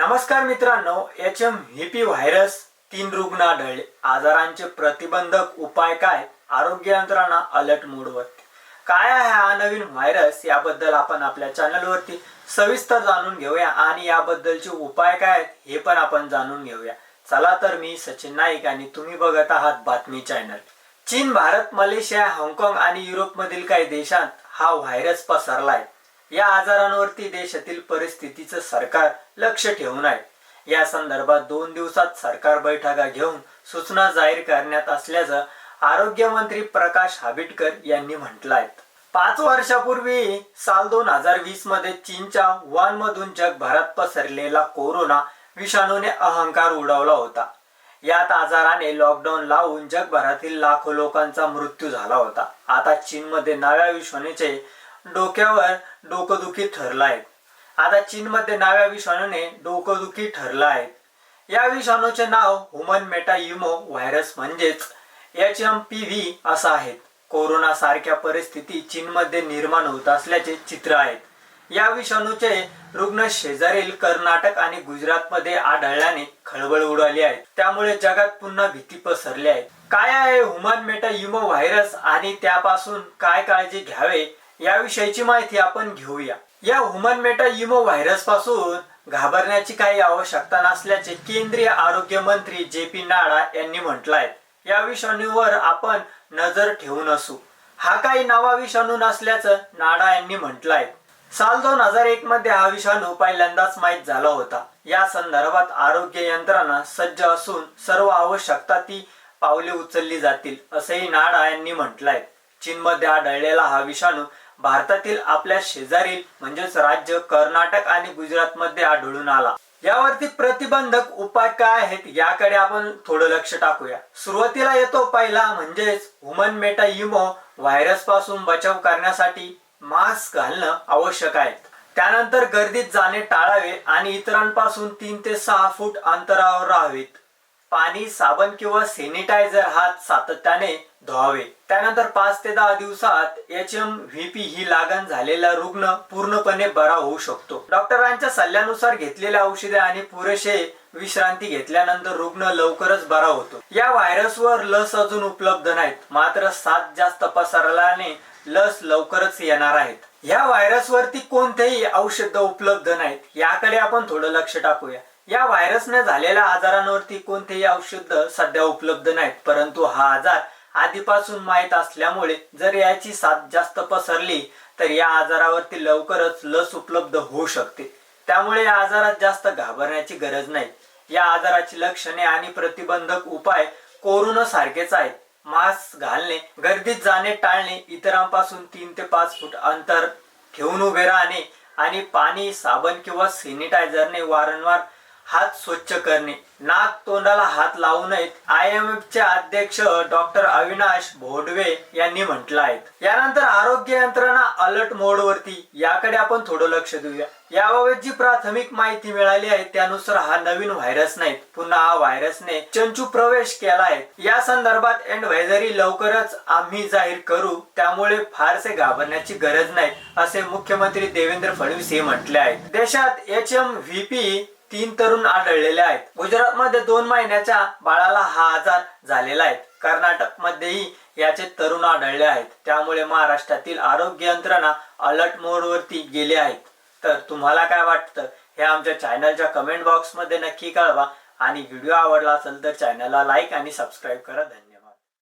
नमस्कार मित्रांनो H M V P virus तीन रुग्ण आढळले. आजारांचे प्रतिबंधक उपाय काय? आरोग्य यंत्रणा अलर्ट मोडवर काय आहे हा नवीन व्हायरस? याबद्दल आपण आपल्या चॅनलवरती सविस्तर जाणून घेऊया आणि याबद्दलचे उपाय काय आहेत हे पण आपण जाणून घेऊया. चला तर मी सचिन नाईक आणि तुम्ही बघत आहात बातमी चॅनल. चीन भारत मलेशिया हाँगकाँग आणि युरोपमधील काही देशांत हा व्हायरस पसरलाय. या आजारांवरती देशातील परिस्थितीचं सरकार लक्ष ठेवून आहे. या संदर्भात दोन दिवसात सरकार बैठका घेऊन सूचना जाहीर करण्यात असल्याचं आरोग्य मंत्री प्रकाश हाबिटकर यांनी म्हटलं आहे पाच वर्षापूर्वी साल दोन हजार वीसमध्ये चीनच्या wuhan मधून जगभरात पसरलेला कोरोना विषाणूने अहंकार उडवला होता. यात आजाराने लॉकडाऊन लावून जगभरातील लाखो लोकांचा मृत्यू झाला होता. आता चीनमध्ये नव्या विषाणूचे डोक्यावर डोकंदुखी ठरला आहे आता चीनमध्ये नव्या विषाणूने डोकंदुखी ठरलं आहे या विषाणूचे नाव ह्युमन मेटायुमो व्हायरस म्हणजेच एच एम पी व्ही असं आहे. कोरोना सारख्या परिस्थिती चीनमध्ये निर्माण होत असल्याचे चित्र आहेत या विषाणूचे रुग्ण शेजारील कर्नाटक आणि गुजरातमध्ये आढळल्याने खळबळ उडाली आहे. त्यामुळे जगात पुन्हा भीती पसरली आहे. काय आहे ह्युमन मेटा युमो व्हायरस आणि त्यापासून काय काळजी घ्यावे याविषयीची माहिती आपण घेऊया. या ह्युमन इमो व्हायरसपासून घाबरण्याची काही आवश्यकता नसल्याचे केंद्रीय आरोग्य मंत्री जे पी नाडा यांनी म्हटलं आहे या विषाणूवर आपण नजर ठेवून असू हा काही नवा विषाणू नसल्याचं नाडा यांनी म्हटलं आहे साल दोन हजार एक मध्ये हा विषाणू पहिल्यांदाच माहीत झाला होता. या संदर्भात आरोग्य यंत्रणा सज्ज असून सर्व आवश्यकता ती पावले उचलली जातील असंही नाडा यांनी म्हटलंय. चीनमध्ये आढळलेला हा विषाणू भारतातील आपल्या शेजारील म्हणजेच राज्य कर्नाटक आणि गुजरातमध्ये आढळून आला. यावरती प्रतिबंधक उपाय काय आहेत याकडे आपण थोडं लक्ष टाकूया. सुरुवातीला येतो पहिला म्हणजेच ह्युमन इमो व्हायरसपासून बचाव करण्यासाठी मास्क घालणं आवश्यक आहे. त्यानंतर गर्दीत जाणे टाळावे आणि इतरांपासून तीन ते सहा फूट अंतरावर राहावेत. पाणी साबण किंवा सॅनिटायझर हात सातत्याने धुवावे. त्यानंतर पाच ते दहा दिवसात एच एम व्ही पी ही लागण झालेला रुग्ण पूर्णपणे बरा होऊ शकतो. डॉक्टरांच्या सल्ल्यानुसार घेतलेल्या औषधे आणि पुरेसे विश्रांती घेतल्यानंतर रुग्ण लवकरच बरा होतो. या व्हायरसवर लस अजून उपलब्ध नाहीत. मात्र सात जास्त पसरल्याने लस लवकरच येणार आहेत. या व्हायरसवरती कोणतेही औषध उपलब्ध नाहीत. याकडे आपण थोडं लक्ष टाकूया. या व्हायरसने झालेल्या आजारांवरती कोणतेही औषध सध्या उपलब्ध नाहीत परंतु हा आजार आधीपासून माहीत असल्यामुळे जर याची साथ जास्त पसरली तर या आजारावरती लवकरच लस उपलब्ध होऊ शकते. त्यामुळे या आजारात जास्त घाबरण्याची गरज नाही. या आजाराची लक्षणे आणि प्रतिबंधक उपाय कोरोना सारखेच आहेत. मास्क घालणे गर्दीत जाणे टाळणे इतरांपासून तीन ते पाच फूट अंतर ठेवून उभे राहणे आणि पाणी साबण किंवा सॅनिटायझरने वारंवार हात स्वच्छ करणे. नाक तोंडाला हात लावू नयेत. आय एम एफ चे अध्यक्ष डॉक्टर अविनाश भोडवे यांनी म्हटलं आहे यानंतर आरोग्य यंत्रणा अलर्ट मोड वरती याकडे आपण थोडं लक्ष देऊया. याबाबत जी प्राथमिक माहिती मिळाली आहे त्यानुसार हा नवीन व्हायरस नाही. पुन्हा हा व्हायरसने चंचू प्रवेश केला आहे या संदर्भात एडव्हायझरी लवकरच आम्ही जाहीर करू. त्यामुळे फारसे घाबरण्याची गरज नाही असे मुख्यमंत्री देवेंद्र फडणवीस हे म्हटले आहेत. देशात एच एम व्ही पी तीन तरुण आढळलेले आहेत. गुजरातमध्ये दोन महिन्याच्या बाळाला हा आजार झालेला आहे. कर्नाटक मध्येही याचे तरुण आढळले आहेत. त्यामुळे महाराष्ट्रातील आरोग्य यंत्रणा अलर्ट मोड वरती गेले आहेत. तर तुम्हाला काय वाटतं? हे आमच्या चॅनलच्या कमेंट बॉक्समध्ये नक्की कळवा. आणि व्हिडिओ आवडला असेल तर चॅनलला लाईक आणि सबस्क्राईब करा. धन्यवाद.